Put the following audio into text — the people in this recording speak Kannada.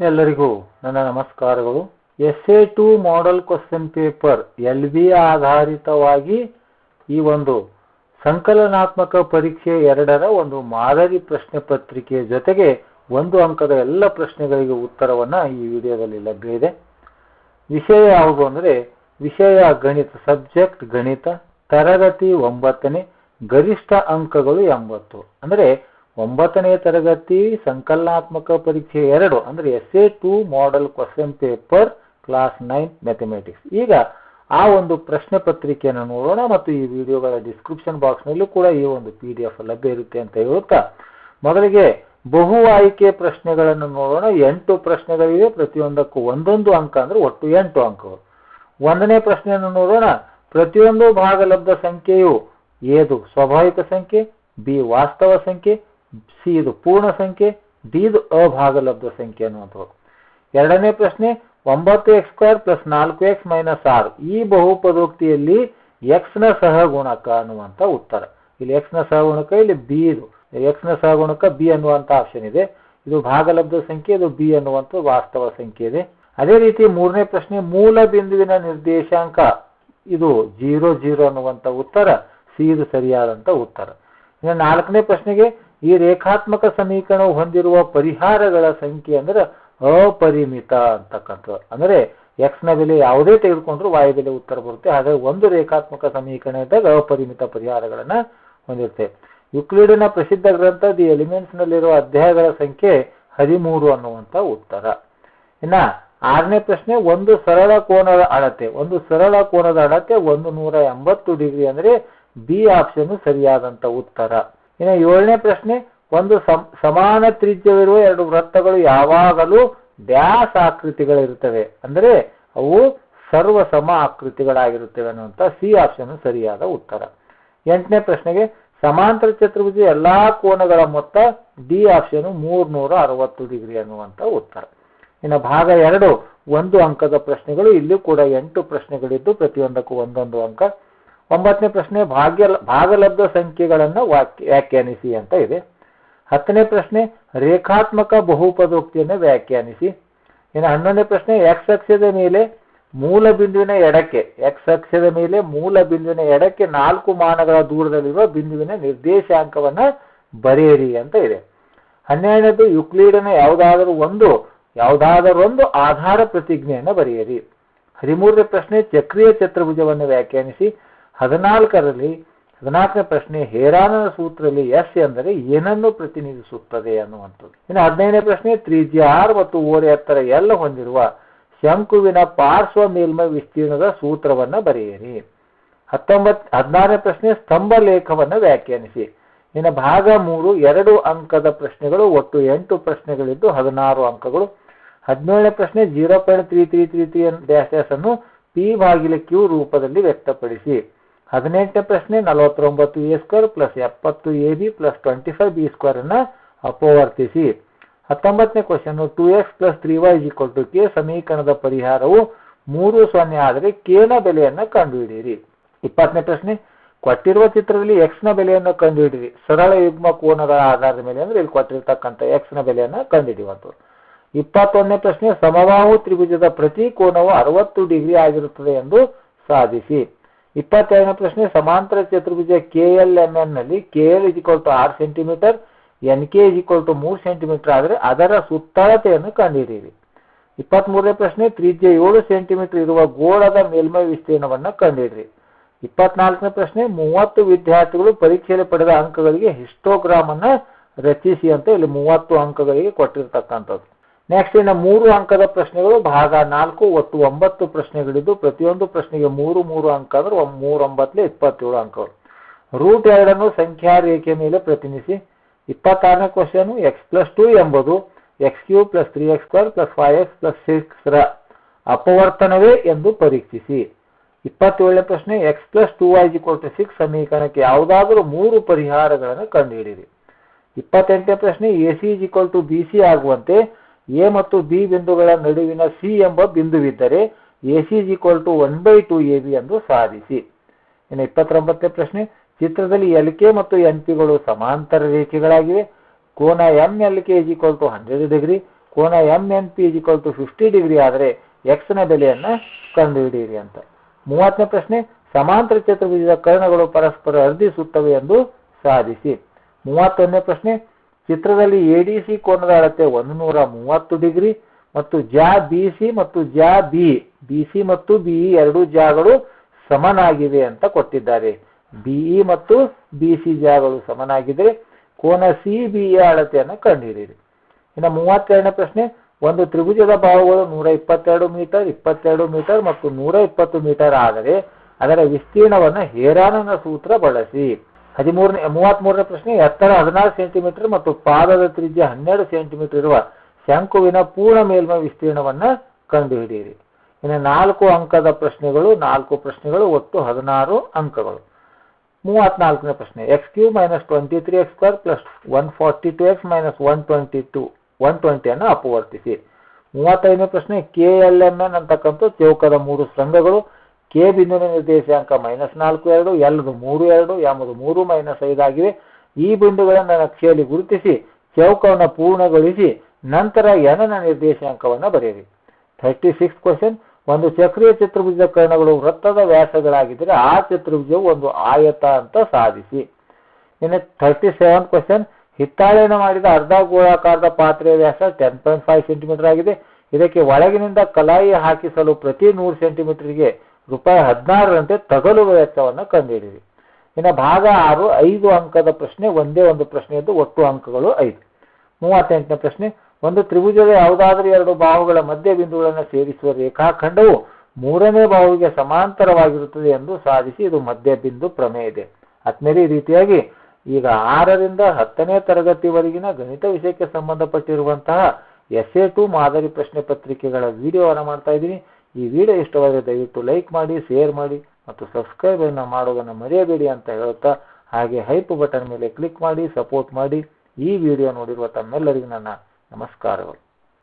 ಎಲ್ಲರಿಗೂ ನನ್ನ ನಮಸ್ಕಾರಗಳು. S A two model question paper L B ಆಧಾರಿತವಾಗಿ ಈ ಒಂದು ಸಂಕಲನಾತ್ಮಕ ಪರೀಕ್ಷೆ ಎರಡರ ಒಂದು ಮಾದರಿ ಪ್ರಶ್ನೆ ಪತ್ರಿಕೆಯ ಜೊತೆಗೆ ಒಂದು ಅಂಕದ ಎಲ್ಲ ಪ್ರಶ್ನೆಗಳಿಗೆ ಉತ್ತರವನ್ನ ಈ ವಿಡಿಯೋದಲ್ಲಿ ಲಭ್ಯ ಇದೆ. ವಿಷಯ ಯಾವುದು ಅಂದರೆ, ವಿಷಯ ಗಣಿತ ಸಬ್ಜೆಕ್ಟ್ ಗಣಿತ, ತರಗತಿ ಒಂಬತ್ತನೇ, ಗರಿಷ್ಠ ಅಂಕಗಳು ಎಂಬತ್ತು. ಅಂದರೆ ಒಂಬತ್ತನೇ ತರಗತಿ ಸಂಕಲನಾತ್ಮಕ ಪರೀಕ್ಷೆ ಎರಡು, ಅಂದರೆ S A two model question paper class nine mathematics ಈಗ ಆ ಒಂದು ಪ್ರಶ್ನೆ ಪತ್ರಿಕೆಯನ್ನು ನೋಡೋಣ ಮತ್ತು ಈ ವಿಡಿಯೋಗಳ ಡಿಸ್ಕ್ರಿಪ್ಷನ್ ಬಾಕ್ಸ್ನಲ್ಲೂ ಕೂಡ ಈ ಒಂದು ಪಿ ಡಿ ಎಫ್ ಲಭ್ಯ ಇರುತ್ತೆ ಅಂತ ಹೇಳುತ್ತಾ. ಮೊದಲಿಗೆ ಬಹು ಆಯ್ಕೆ ಪ್ರಶ್ನೆಗಳನ್ನು ನೋಡೋಣ. ಎಂಟು ಪ್ರಶ್ನೆಗಳಿವೆ. ಪ್ರತಿಯೊಂದಕ್ಕೂ ಒಂದೊಂದು ಅಂಕ ಅಂದ್ರೆ ಒಟ್ಟು ಎಂಟು ಅಂಕಗಳು. ಒಂದನೇ ಪ್ರಶ್ನೆಯನ್ನು ನೋಡೋಣ. ಪ್ರತಿಯೊಂದು ಭಾಗಲಬ್ಧ ಸಂಖ್ಯೆಯು, ಏದು ಸ್ವಾಭಾವಿಕ ಸಂಖ್ಯೆ, ಬಿ ವಾಸ್ತವ ಸಂಖ್ಯೆ ಸಿ ಇದು ಪೂರ್ಣ ಸಂಖ್ಯೆ, ಡಿ ಇದು ಅಭಾಗಲಬ್ಧ ಸಂಖ್ಯೆ ಅನ್ನುವಂಥದ್ದು. ಎರಡನೇ ಪ್ರಶ್ನೆ, ಒಂಬತ್ತು ಎಕ್ಸ್ ಸ್ಕ್ವೇರ್ ಪ್ಲಸ್ ನಾಲ್ಕು ಎಕ್ಸ್ ಮೈನಸ್ ಆರು. ಈ ಬಹುಪದೋಕ್ತಿಯಲ್ಲಿ ಎಕ್ಸ್ನ ಸಹಗುಣಕ ಅನ್ನುವಂಥ ಉತ್ತರ. ಇಲ್ಲಿ ಎಕ್ಸ್ನ ಸಹಗುಣಕ, ಇಲ್ಲಿ ಬಿ ಇದು. ಎಕ್ಸ್ನ ಸಹಗುಣಕ ಬಿ ಅನ್ನುವಂಥ ಆಪ್ಷನ್ ಇದೆ. ಇದು ಭಾಗಲಬ್ಧ ಸಂಖ್ಯೆ, ಇದು ಬಿ ಅನ್ನುವಂಥ ವಾಸ್ತವ ಸಂಖ್ಯೆ ಇದೆ. ಅದೇ ರೀತಿ ಮೂರನೇ ಪ್ರಶ್ನೆ, ಮೂಲ ಬಿಂದುವಿನ ನಿರ್ದೇಶಾಂಕ ಇದು ಜೀರೋ ಜೀರೋ ಅನ್ನುವಂಥ ಉತ್ತರ, ಸಿ ಇದು ಸರಿಯಾದಂಥ ಉತ್ತರ. ಇನ್ನು ನಾಲ್ಕನೇ ಪ್ರಶ್ನೆಗೆ ಈ ರೇಖಾತ್ಮಕ ಸಮೀಕರಣವು ಹೊಂದಿರುವ ಪರಿಹಾರಗಳ ಸಂಖ್ಯೆ ಅಂದ್ರೆ ಅಪರಿಮಿತ ಅಂತಕ್ಕಂಥದ್ದು. ಅಂದರೆ ಎಕ್ಸ್ನ ಬೆಲೆ ಯಾವುದೇ ತೆಗೆದುಕೊಂಡ್ರು ವಾಯು ಬೆಲೆ ಉತ್ತರ ಬರುತ್ತೆ. ಹಾಗಾಗಿ ಒಂದು ರೇಖಾತ್ಮಕ ಸಮೀಕರಣ ಇದ್ದಾಗ ಅಪರಿಮಿತ ಪರಿಹಾರಗಳನ್ನು ಹೊಂದಿರುತ್ತೆ ಯುಕ್ಲಿಡಿನ ಪ್ರಸಿದ್ಧ ಗ್ರಂಥ ದಿ ಎಲಿಮೆಂಟ್ಸ್ನಲ್ಲಿರುವ ಅಧ್ಯಾಯಗಳ ಸಂಖ್ಯೆ ಹದಿಮೂರು ಅನ್ನುವಂಥ ಉತ್ತರ. ಇನ್ನ ಆರನೇ ಪ್ರಶ್ನೆ, ಒಂದು ಸರಳ ಕೋನದ ಅಳತೆ. ಒಂದು ಸರಳ ಕೋನದ ಅಳತೆ ಒಂದು ನೂರ ಎಂಬತ್ತು ಡಿಗ್ರಿ ಅಂದರೆ ಬಿ ಆಪ್ಷನ್ ಸರಿಯಾದಂತ ಉತ್ತರ. ಇನ್ನು ಏಳನೇ ಪ್ರಶ್ನೆ, ಒಂದು ಸಮಾನ ತ್ರಿಜ್ಯವಿರುವ ಎರಡು ವೃತ್ತಗಳು ಯಾವಾಗಲೂ ಡ್ಯಾಸ್ ಆಕೃತಿಗಳಿರುತ್ತವೆ. ಅಂದರೆ ಅವು ಸರ್ವ ಸಮ ಆಕೃತಿಗಳಾಗಿರುತ್ತವೆ ಅನ್ನುವಂಥ ಸಿ ಆಪ್ಷನ್ ಸರಿಯಾದ ಉತ್ತರ. ಎಂಟನೇ ಪ್ರಶ್ನೆಗೆ, ಸಮಾಂತರ ಚತುರ್ಭುಜ ಎಲ್ಲಾ ಕೋನಗಳ ಮೊತ್ತ ಡಿ ಆಪ್ಷನ್ ಮೂರ್ನೂರ ಅರವತ್ತು ಡಿಗ್ರಿ ಅನ್ನುವಂಥ ಉತ್ತರ. ಇನ್ನು ಭಾಗ ಎರಡು, ಒಂದು ಅಂಕದ ಪ್ರಶ್ನೆಗಳು, ಇಲ್ಲಿ ಕೂಡ ಎಂಟು ಪ್ರಶ್ನೆಗಳಿದ್ದು ಪ್ರತಿಯೊಂದಕ್ಕೂ ಒಂದೊಂದು ಅಂಕ ಒಂಬತ್ತನೇ ಪ್ರಶ್ನೆ ಭಾಗ್ಯ ಭಾಗಲಬ್ಧ ಸಂಖ್ಯೆಗಳನ್ನು ವ್ಯಾಖ್ಯಾನಿಸಿ ಅಂತ ಇದೆ. ಹತ್ತನೇ ಪ್ರಶ್ನೆ ರೇಖಾತ್ಮಕ ಬಹುಪದೋಕ್ತಿಯನ್ನು ವ್ಯಾಖ್ಯಾನಿಸಿ. ಇನ್ನು ಹನ್ನೊಂದನೇ ಪ್ರಶ್ನೆ ಎಕ್ಸ್ ಅಕ್ಷದ ಮೇಲೆ ಮೂಲ ಬಿಂದುವಿನ ಎಡಕ್ಕೆ ಎಕ್ಸ್ ಅಕ್ಷದ ಮೇಲೆ ಮೂಲ ಬಿಂದುವಿನ ಎಡಕ್ಕೆ ನಾಲ್ಕು ಮಾನಗಳ ದೂರದಲ್ಲಿರುವ ಬಿಂದುವಿನ ನಿರ್ದೇಶಾಂಕವನ್ನ ಬರೆಯಿರಿ ಅಂತ ಇದೆ. ಹನ್ನೆರಡನೇದು ಯುಕ್ಲೀಡನ ಯಾವುದಾದರೂ ಒಂದು ಯಾವುದಾದರೂ ಒಂದು ಆಧಾರ ಪ್ರತಿಜ್ಞೆಯನ್ನು ಬರೆಯಿರಿ. ಹದಿಮೂರನೇ ಪ್ರಶ್ನೆ ಚಕ್ರೀಯ ಚತುರ್ಭುಜವನ್ನು ವ್ಯಾಖ್ಯಾನಿಸಿ. ಹದಿನಾಲ್ಕರಲ್ಲಿ ಹದಿನಾಲ್ಕನೇ ಪ್ರಶ್ನೆ ಹೇರಾನನ ಸೂತ್ರದಲ್ಲಿ ಎಸ್ ಎಂದರೆ ಏನನ್ನು ಪ್ರತಿನಿಧಿಸುತ್ತದೆ ಅನ್ನುವಂಥದ್ದು. ಇನ್ನು ಹದಿನೈದನೇ ಪ್ರಶ್ನೆ ತ್ರಿಜ್ಯ ಆರ್ ಮತ್ತು ಓರೆ ಎತ್ತರ ಎಲ್ಲ ಹೊಂದಿರುವ ಶಂಕುವಿನ ಪಾರ್ಶ್ವ ಮೇಲ್ಮೈ ವಿಸ್ತೀರ್ಣದ ಸೂತ್ರವನ್ನು ಬರೆಯಿರಿ. ಹತ್ತೊಂಬತ್, ಹದಿನಾರನೇ ಪ್ರಶ್ನೆ ಸ್ತಂಭ ಲೇಖವನ್ನು ವ್ಯಾಖ್ಯಾನಿಸಿ. ಇನ್ನು ಭಾಗ ಮೂರು, ಎರಡು ಅಂಕದ ಪ್ರಶ್ನೆಗಳು, ಒಟ್ಟು ಎಂಟು ಪ್ರಶ್ನೆಗಳಿದ್ದು ಹದಿನಾರು ಅಂಕಗಳು. ಹದಿನೇಳನೇ ಪ್ರಶ್ನೆ zero point three three three three dash dash ಅನ್ನು ಪಿ ಭಾಗಿಲೆ ಕ್ಯೂ ರೂಪದಲ್ಲಿ ವ್ಯಕ್ತಪಡಿಸಿ. ಹದಿನೆಂಟನೇ ಪ್ರಶ್ನೆ ನಲವತ್ತೊಂಬತ್ತು ಎ ಸ್ಕ್ವೇರ್ ಪ್ಲಸ್ ಎಪ್ಪತ್ತು A B plus twenty five B square ಅನ್ನ ಅಪವರ್ತಿಸಿ. ಹತ್ತೊಂಬತ್ತನೇ question two X plus three Y equal to K ಸಮೀಕರಣದ ಪರಿಹಾರವು ಮೂರು ಸೊನ್ನೆ ಆದರೆ ಕೆ ನ ಬೆಲೆಯನ್ನು ಕಂಡುಹಿಡಿಯಿರಿ. ಇಪ್ಪತ್ತನೇ ಪ್ರಶ್ನೆ, ಕೊಟ್ಟಿರುವ ಚಿತ್ರದಲ್ಲಿ ಎಕ್ಸ್ನ ಬೆಲೆಯನ್ನು ಕಂಡುಹಿಡಿಯಿರಿ. ಸರಳ ಯುಗ್ಮ ಕೋನದ ಆಧಾರದ ಮೇಲೆ ಅಂದ್ರೆ ಇಲ್ಲಿ ಕೊಟ್ಟಿರ್ತಕ್ಕಂಥ ಎಕ್ಸ್ನ ಬೆಲೆಯನ್ನು ಕಂಡುಹಿಡಿಯುವಂಥದ್ದು. ಇಪ್ಪತ್ತೊಂದನೇ ಪ್ರಶ್ನೆ, ಸಮಬಾಹು ತ್ರಿಭುಜದ ಪ್ರತಿ ಕೋನವು ಅರವತ್ತು ಡಿಗ್ರಿ ಆಗಿರುತ್ತದೆ ಎಂದು ಸಾಧಿಸಿ. ಇಪ್ಪತ್ತೆರಡನೇ ಪ್ರಶ್ನೆ, ಸಮಾಂತರ ಚತುರ್ಭುಜ K L M ಎನ್ನಲ್ಲಿ K L is equal to ಆರು centimetre N K is equal to ಮೂರು ಸೆಂಟಿಮೀಟರ್ ಆದರೆ ಅದರ ಸುತ್ತಳತೆಯನ್ನು ಕಂಡುಹಿಡಿಯಿರಿ ಇಪ್ಪತ್ಮೂರನೇ ಪ್ರಶ್ನೆ, ತ್ರಿಜ್ಯ ಏಳು ಸೆಂಟಿಮೀಟರ್ ಇರುವ ಗೋಳದ ಮೇಲ್ಮೈ ವಿಸ್ತೀರ್ಣವನ್ನು ಕಂಡುಹಿಡಿಯಿರಿ ಇಪ್ಪತ್ನಾಲ್ಕನೇ ಪ್ರಶ್ನೆ, ಮೂವತ್ತು ವಿದ್ಯಾರ್ಥಿಗಳು ಪರೀಕ್ಷೆಯಲ್ಲಿ ಪಡೆದ ಅಂಕಗಳಿಗೆ ಹಿಸ್ಟೋಗ್ರಾಮ್ ಅನ್ನ ರಚಿಸಿ ಅಂತ ಇಲ್ಲಿ ಮೂವತ್ತು ಅಂಕಗಳಿಗೆ ಕೊಟ್ಟಿರ್ತಕ್ಕಂಥದ್ದು. ನೆಕ್ಸ್ಟ್ ಇನ್ನು ಮೂರು ಅಂಕದ ಪ್ರಶ್ನೆಗಳು, ಭಾಗ ನಾಲ್ಕು ಒಟ್ಟು ಒಂಬತ್ತು ಪ್ರಶ್ನೆಗಳಿದ್ದು, ಪ್ರತಿಯೊಂದು ಪ್ರಶ್ನೆಗೆ ಮೂರು ಮೂರು ಅಂಕ ಅಂದ್ರೆ ಮೂರು ಒಂಬತ್ತಲೆ ಇಪ್ಪತ್ತೇಳು ಅಂಕಗಳು. ರೂಟ್ ಎರಡನ್ನು ಸಂಖ್ಯಾ ರೇಖೆ ಮೇಲೆ ಪ್ರತಿನಿಧಿಸಿ. ಇಪ್ಪತ್ತಾರನೇ ಕ್ವಶನ್ ಎಕ್ಸ್ ಪ್ಲಸ್ ಟು ಎಂಬುದು x cube plus three x square plus five x plus six ರ ಅಪವರ್ತನವೇ ಎಂದು ಪರೀಕ್ಷಿಸಿ. ಇಪ್ಪತ್ತೇಳನೇ ಪ್ರಶ್ನೆ x plus two y equal to six ಸಮೀಕರಣಕ್ಕೆ ಯಾವುದಾದರೂ ಮೂರು ಪರಿಹಾರಗಳನ್ನು ಕಂಡುಹಿಡಿಯಿರಿ. ಇಪ್ಪತ್ತೆಂಟನೇ ಪ್ರಶ್ನೆ A C is equal to B C ಆಗುವಂತೆ ಎ ಮತ್ತು ಬಿ ಬಿಂದುಗಳ ನಡುವಿನ ಸಿ ಎಂಬ ಬಿಂದುವಿದ್ದರೆ A C is equal to one by two A B ಎಂದು ಸಾಧಿಸಿ. ಇನ್ನು ಇಪ್ಪತ್ತೊಂಬತ್ತನೇ ಪ್ರಶ್ನೆ, ಚಿತ್ರದಲ್ಲಿ ಎಲ್ ಕೆ ಮತ್ತು ಎನ್ ಪಿಗಳು ಸಮಾಂತರ ರೇಖೆಗಳಾಗಿವೆ. ಕೋನ M L K is equal to hundred degree, ಕೋನ M N P is equal to fifty degree ಆದರೆ ಎಕ್ಸ್ನ ಬೆಲೆಯನ್ನು ಕಂಡುಹಿಡಿಯಿರಿ ಅಂತ. ಮೂವತ್ತನೇ ಪ್ರಶ್ನೆ, ಸಮಾಂತರ ಚತುರ್ಭುಜದ ಕರ್ಣಗಳು ಪರಸ್ಪರ ಅರ್ಧಿಸುತ್ತವೆ ಎಂದು ಸಾಧಿಸಿ. ಮೂವತ್ತೊಂದನೇ ಪ್ರಶ್ನೆ ಚಿತ್ರದಲ್ಲಿ ಎಡಿಸಿ ಕೋನದ ಅಳತೆ ಒಂದು ನೂರ ಮೂವತ್ತು ಡಿಗ್ರಿ ಮತ್ತು ಜಾ, ಬಿ, ಸಿ ಮತ್ತು ಜಾ, ಬಿ. ಬಿ, ಸಿ ಮತ್ತು ಬಿಇ ಎರಡು ಜಾಗಳು ಸಮನಾಗಿವೆ ಅಂತ ಕೊಟ್ಟಿದ್ದಾರೆ. ಬಿಇ ಮತ್ತು ಬಿ, ಸಿ ಜಾಗಳು ಸಮನಾಗಿದೆ ಕೋನ ಸಿ ಬಿಇ ಅಳತೆಯನ್ನು ಕಂಡುಹಿಡಿಯಿರಿ ಇನ್ನು ಮೂವತ್ತೆರಡನೇ ಪ್ರಶ್ನೆ, ಒಂದು ತ್ರಿಭುಜದ ಬಾಹುಗಳು ನೂರ ಇಪ್ಪತ್ತೆರಡು ಮೀಟರ್ ಇಪ್ಪತ್ತೆರಡು ಮೀಟರ್ ಮತ್ತು ನೂರ ಇಪ್ಪತ್ತು ಮೀಟರ್ ಆದರೆ ಅದರ ವಿಸ್ತೀರ್ಣವನ್ನು ಹೇರಾನನ ಸೂತ್ರ ಬಳಸಿ. ಹದಿಮೂರನೇ, ಮೂವತ್ಮೂರನೇ ಪ್ರಶ್ನೆ, ಎತ್ತರ ಹದಿನಾರು ಸೆಂಟಿಮೀಟರ್ ಮತ್ತು ಪಾದದ ತ್ರಿಜ್ಯ ಹನ್ನೆರಡು ಸೆಂಟಿಮೀಟರ್ ಇರುವ ಶಂಕುವಿನ ಪೂರ್ಣ ಮೇಲ್ಮೈ ವಿಸ್ತೀರ್ಣವನ್ನು ಕಂಡುಹಿಡಿಯಿರಿ. ಇನ್ನು ನಾಲ್ಕು ಅಂಕದ ಪ್ರಶ್ನೆಗಳು, ನಾಲ್ಕು ಪ್ರಶ್ನೆಗಳು, ಒಟ್ಟು ಹದಿನಾರು ಅಂಕಗಳು. ಮೂವತ್ನಾಲ್ಕನೇ ಪ್ರಶ್ನೆ X cube minus twenty three X square plus one forty two X minus one twenty two one ಟ್ವೆಂಟಿಯನ್ನು ಅಪವರ್ತಿಸಿ. ಮೂವತ್ತೈದನೇ ಪ್ರಶ್ನೆ ಕೆ ಎಲ್ ಎಂ ಎನ್ ಅಂತಕ್ಕಂಥ ಚೌಕದ ಮೂರು ಶೃಂಗಗಳು ಕೆ ಬಿಂದುವಿನ ನಿರ್ದೇಶಾಂಕ ಮೈನಸ್ ನಾಲ್ಕು ಎರಡು ಎಲ್ದು ಮೂರು ಎರಡು ಎಂಬುದು ಮೂರು ಮೈನಸ್ ಐದಾಗಿವೆ ಈ ಬಿಂದುಗಳನ್ನು ನಕ್ಷೆಯಲ್ಲಿ ಗುರುತಿಸಿ, ಚೌಕವನ್ನು ಪೂರ್ಣಗೊಳಿಸಿ, ನಂತರ ಎನ್ನ ನಿರ್ದೇಶಾಂಕವನ್ನು ಬರೆಯಿರಿ. ಥರ್ಟಿ ಸಿಕ್ಸ್ ಕ್ವಶನ್, ಒಂದು ಚಕ್ರೀಯ ಚತುರ್ಭುಜ ಕರ್ಣಗಳು ವೃತ್ತದ ವ್ಯಾಸಗಳಾಗಿದ್ದರೆ ಆ ಚತುರ್ಭುಜವು ಒಂದು ಆಯತ ಅಂತ ಸಾಧಿಸಿ. ಇನ್ನು ಥರ್ಟಿ ಸೆವೆನ್ ಕ್ವಶನ್, ಹಿತ್ತಾಳೆಯನ್ನು ಮಾಡಿದ ಅರ್ಧ ಗೋಳಾಕಾರದ ಪಾತ್ರೆಯ ವ್ಯಾಸ ಟೆನ್ ಪಾಯಿಂಟ್ ಫೈವ್ ಸೆಂಟಿಮೀಟರ್ ಆಗಿದೆ. ಇದಕ್ಕೆ ಒಳಗಿನಿಂದ ಕಲಾಯಿ ಹಾಕಿಸಲು ಪ್ರತಿ ನೂರು ಸೆಂಟಿಮೀಟರ್ಗೆ ರೂಪಾಯಿ ಹದಿನಾರರಂತೆ ತಗಲುವ ವೆಚ್ಚವನ್ನು ಕಂಡುಹಿಡಿಯಿರಿ ಇನ್ನು ಭಾಗ ಆರು, ಐದು ಅಂಕದ ಪ್ರಶ್ನೆ, ಒಂದೇ ಒಂದು ಪ್ರಶ್ನೆಯದ್ದು ಒಟ್ಟು ಅಂಕಗಳು ಐದು. ಮೂವತ್ತೆಂಟನೇ ಪ್ರಶ್ನೆ, ಒಂದು ತ್ರಿಭುಜದ ಯಾವುದಾದರೂ ಎರಡು ಬಾಹುಗಳ ಮಧ್ಯ ಬಿಂದುಗಳನ್ನು ಸೇರಿಸುವ ರೇಖಾಖಂಡವು ಮೂರನೇ ಬಾಹುವಿಗೆ ಸಮಾಂತರವಾಗಿರುತ್ತದೆ ಎಂದು ಸಾಧಿಸಿ ಇದು ಮಧ್ಯ ಬಿಂದು ಪ್ರಮೇಯ ಇದೆ. ಹತ್ತನೇ ರೀತಿಯಾಗಿ, ಈಗ ಆರರಿಂದ ಹತ್ತನೇ ತರಗತಿವರೆಗಿನ ಗಣಿತ ವಿಷಯಕ್ಕೆ ಸಂಬಂಧಪಟ್ಟಿರುವಂತಹ ಎಸ್ ಎ ಟು ಮಾದರಿ ಪ್ರಶ್ನೆ ಪತ್ರಿಕೆಗಳ ವಿಡಿಯೋವನ್ನು ಮಾಡ್ತಾ ಇದ್ದೀನಿ. ಈ ವಿಡಿಯೋ ಇಷ್ಟವಾದರೆ ದಯವಿಟ್ಟು ಲೈಕ್ ಮಾಡಿ, ಶೇರ್ ಮಾಡಿ ಮತ್ತು ಸಬ್ಸ್ಕ್ರೈಬ್ ಅನ್ನು ಮಾಡೋದನ್ನು ಮರೆಯಬೇಡಿ ಅಂತ ಹೇಳುತ್ತಾ ಹಾಗೆ ಹೈಪ್ ಬಟನ್ ಮೇಲೆ ಕ್ಲಿಕ್ ಮಾಡಿ, ಸಪೋರ್ಟ್ ಮಾಡಿ ಈ ವಿಡಿಯೋ ನೋಡಿರುವ ತಮ್ಮೆಲ್ಲರಿಗೂ ನನ್ನ ನಮಸ್ಕಾರಗಳು.